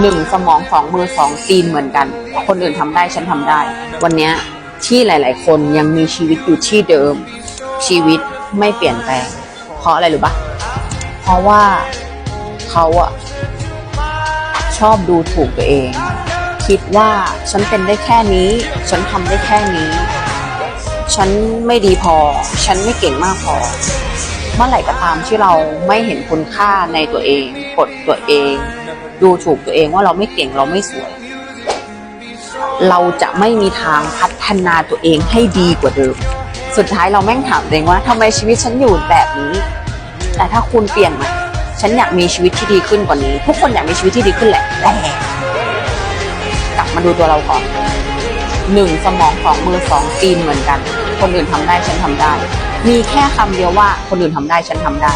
หนึ่งสมองสองมือสองตีนเหมือนกัน คนอื่นทำได้ฉันทำได้ วันนี้ที่หลาย ๆ คนยังมีชีวิตอยู่ที่เดิม ชีวิตไม่เปลี่ยนแปลง เพราะอะไรหรือปะเพราะว่าเขาอะชอบดูถูกตัวเอง คิดว่าฉันเป็นได้แค่นี้ ฉันทำได้แค่นี้ ฉันไม่ดีพอ ฉันไม่เก่งมากพอ เมื่อไหร่ก็ตามที่เราไม่เห็นคุณค่าในตัวเองกดตัวเอง ดูถูกตัวเองว่าเราไม่เก่งเราไม่สวย เราจะไม่มีทางพัฒนาตัวเองให้ดีกว่าเดิม สุดท้ายเราแม่งถามตัวเองว่าทำไมชีวิตฉันอยู่แบบนี้ แต่ถ้าคุณเปลี่ยนม่ฉันอยากมีชีวิตที่ดีขึ้นกว่านี้ ทุกคนอยากมีชีวิตที่ดีขึ้นแหละแต่กลับมาดูตัวเราก่อนหนึ่งสมองสองมือสองตีนเหมือนกัน คนอื่นทำได้ฉันทำได้ มีแค่คำเดียวว่าคนอื่นทำได้ฉันทำได้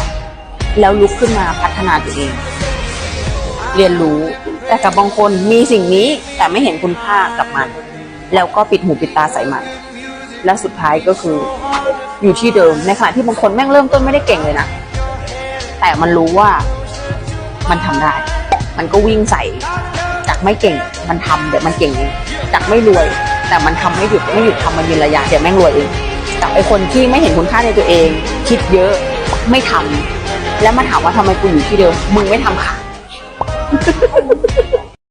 แล้วลุกขึ้นมาพัฒนาตัวเอง เรียนรู้ แต่กับบางคนมีสิ่งนี้แต่ไม่เห็นคุณค่ากับมัน แล้วก็ปิดหูปิดตาใส่มัน และสุดท้ายก็คืออยู่ที่เดิมในขณะที่บางคนแม่งเริ่มต้นไม่ได้เก่งเลยนะ แต่มันรู้ว่ามันทำได้ มันก็วิ่งใส่จากไม่เก่งมันทำเดี๋ยวมันเก่งเองจากไม่รวย แต่มันทำไม่หยุดไม่หยุดทำมันยืนระยะเดี๋ยวแม่งรวยเองกับไอคนที่ไม่เห็นคุณค่าในตัวเอง คิดเยอะไม่ทำแล้วมาถามว่าทำไมกูอยู่ที่เดิมมึงไม่ทำค่ะ Yeah.